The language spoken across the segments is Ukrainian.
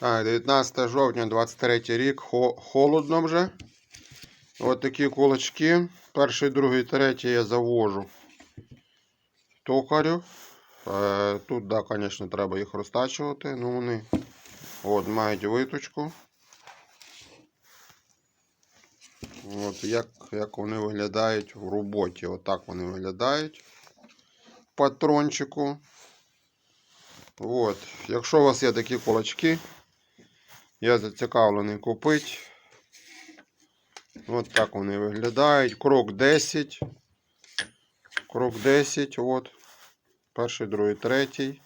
Так, 19 жовтня 23 рік. Холодно вже. Ось такі кулачки. Перший, другий, третій я завожу токарю. Е, тут, да, звісно, треба їх розтачувати. Ну, вони от, мають виточку. От, як, як вони виглядають в роботі. Отак вони виглядають. В патрончику. От. Якщо у вас є такі кулачки, я зацікавлений купити. От так вони виглядають. Крок 10. Крок 10. От. Перший, другий, третій.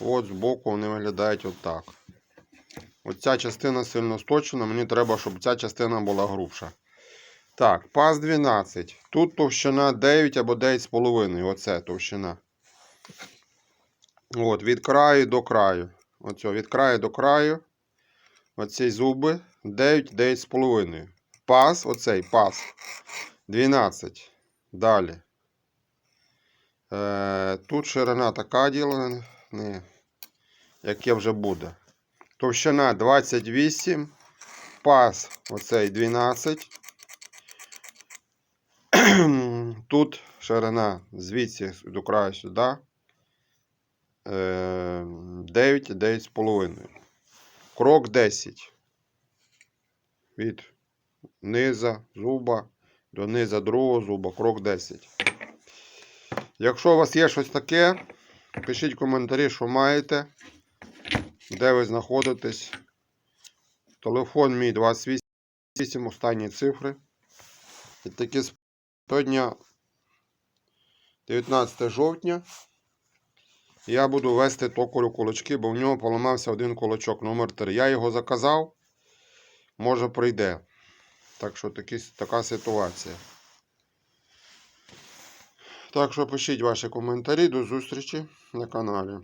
От збоку вони виглядають отак. Оця частина сильно сточена, мені треба, щоб ця частина була грубша. Так, паз 12. Тут товщина 9 або 9,5. Оце товщина. От, від краю до краю. Оцього, від краю до краю. Оці зуби 9, 9,5. Паз, оцей паз 12. Далі. Е, тут ширина така діла, не, яке вже буде. Товщина 28, паз оцей 12. Тут ширина звідси до краю сюди. е, 9, 9,5. Крок 10. Від низа зуба до низа другого зуба. Крок 10. Якщо у вас є щось таке, пишіть коментарі, що маєте, де ви знаходитесь. Телефон мій 28, останні цифри. І такі сьогодні 19 жовтня. Я буду вести токарю кулачки, бо в нього поламався один кулачок номер 3. Я його заказав, може прийде. Так що такі, така ситуація. Так що пишіть ваші коментарі. До зустрічі на каналі.